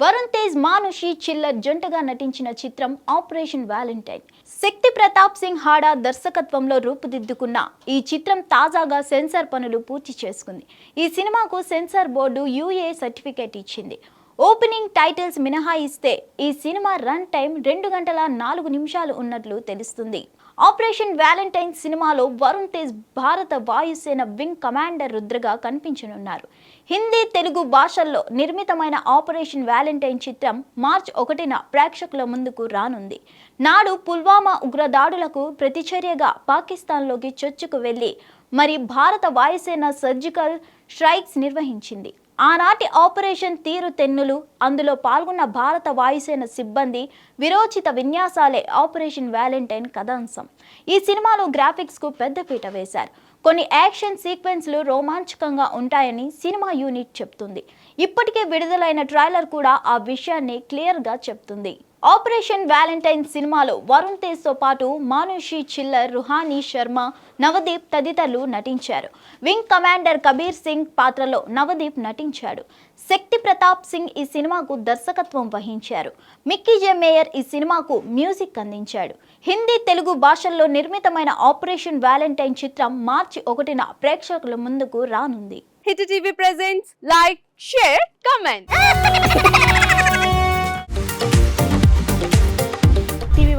వరుణ్ తేజ్ మానుషి చిల్లర్ జంటగా నటించిన చిత్రం ఆపరేషన్ వ్యాలంటైన్. శక్తి ప్రతాప్ సింగ్ హాడా దర్శకత్వంలో రూపుదిద్దుకున్న ఈ చిత్రం తాజాగా సెన్సార్ పనులు పూర్తి చేసుకుంది. ఈ సినిమాకు censor board U A certificate ఇచ్చింది. ఓపెనింగ్ టైటిల్స్ మినహాయిస్తే ఈ సినిమా రన్ టైం రెండు గంటల నాలుగు నిమిషాలు ఉన్నట్లు తెలుస్తుంది. ఆపరేషన్ వ్యాలంటైన్ సినిమాలో వరుణ్ తేజ్ భారత వాయుసేన వింగ్ కమాండర్ రుద్రగా కనిపించనున్నారు. హిందీ తెలుగు భాషల్లో నిర్మితమైన ఆపరేషన్ వ్యాలంటైన్ చిత్రం మార్చ్ ఒకటిన ప్రేక్షకుల ముందుకు రానుంది. నాడు పుల్వామా ఉగ్రదాడులకు ప్రతిచర్యగా పాకిస్తాన్లోకి చొచ్చుకు వెళ్ళి మరి భారత వాయుసేన సర్జికల్ స్ట్రైక్స్ నిర్వహించింది. ఆనాటి ఆపరేషన్ తీరు తెన్నులు అందులో పాల్గొన్న భారత వాయుసేన సిబ్బంది విరోచిత విన్యాసాలే ఆపరేషన్ వ్యాలంటైన్ కథాంశం. ఈ సినిమాలో గ్రాఫిక్స్కు పెద్దపీట వేశారు. కొన్ని యాక్షన్ సీక్వెన్స్లు రోమాంచకంగా ఉంటాయని సినిమా యూనిట్ చెప్తుంది. ఇప్పటికే విడుదలైన ట్రైలర్ కూడా ఆ విషయాన్ని క్లియర్గా చెప్తుంది. ఆపరేషన్ వ్యాలంటైన్ సినిమాలో వరుణ్ తేజ్తో పాటు మానుషి చిల్లర్ రుహానీ శర్మ నవదీప్ తదితరులు నటించారు. వింగ్ కమాండర్ కబీర్ సింగ్ పాత్రలో నవదీప్ నటించాడు. శక్తి ప్రతాప్ సింగ్ ఈ సినిమాకు దర్శకత్వం వహించారు. మిక్కీ జె మేయర్ ఈ సినిమాకు మ్యూజిక్ అందించాడు. హిందీ తెలుగు భాషల్లో నిర్మితమైన ఆపరేషన్ వ్యాలంటైన్ చిత్రం మార్చి ఒకటిన ప్రేక్షకుల ముందుకు రానుంది. Hit TV presents like share comment.